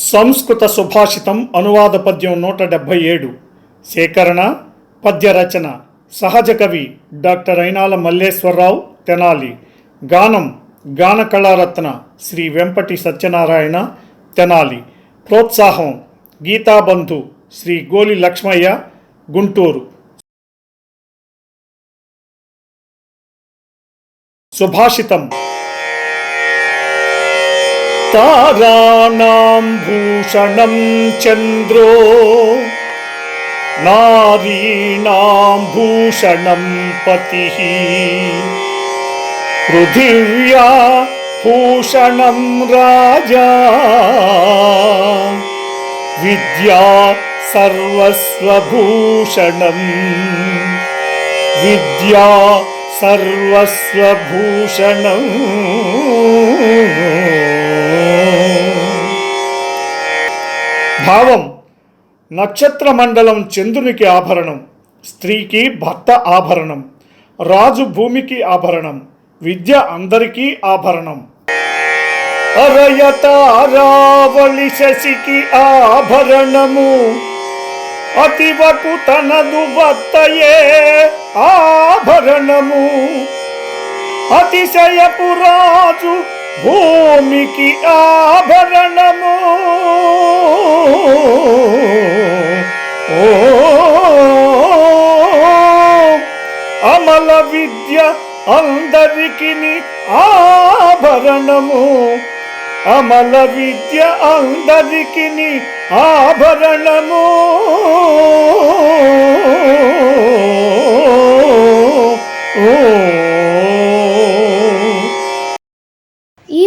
సంస్కృత సుభాషితం అనువాద పద్యం నూట డెబ్భై ఏడు. సేకరణ పద్య రచన సహజ కవి డాక్టర్ అయినాల మల్లేశ్వరరావు తెనాలి. గానం గాన కళారత్న శ్రీ వెంపటి సత్యనారాయణ తెనాలి. ప్రోత్సాహం గీతాబంధు శ్రీ గోలి లక్ష్మయ్య గుంటూరు. సుభాషితం ताराणां भूषणं चन्द्रो। नारीणां भूषणं पतिः। पृथिव्या भूषणं राजा। विद्या सर्वस्वभूषणम्। विद्या सर्वस्वभूषणम् భావం నక్షత్ర మండలం చంద్రునికి ఆభరణం స్త్రీకి భర్త ఆభరణం రాజు భూమికి ఆభరణం విద్య అందరికీ ఆభరణం. అరయతారావళి శశికి ఆభరణము. అతివకు తనదు భర్తయే ఆభరణము. అతిశయపు రాజు భూమికి ఆభరణము. అమల విద్య అందరికి ఆభరణము. అమల విద్య అందరికి ఆభరణము.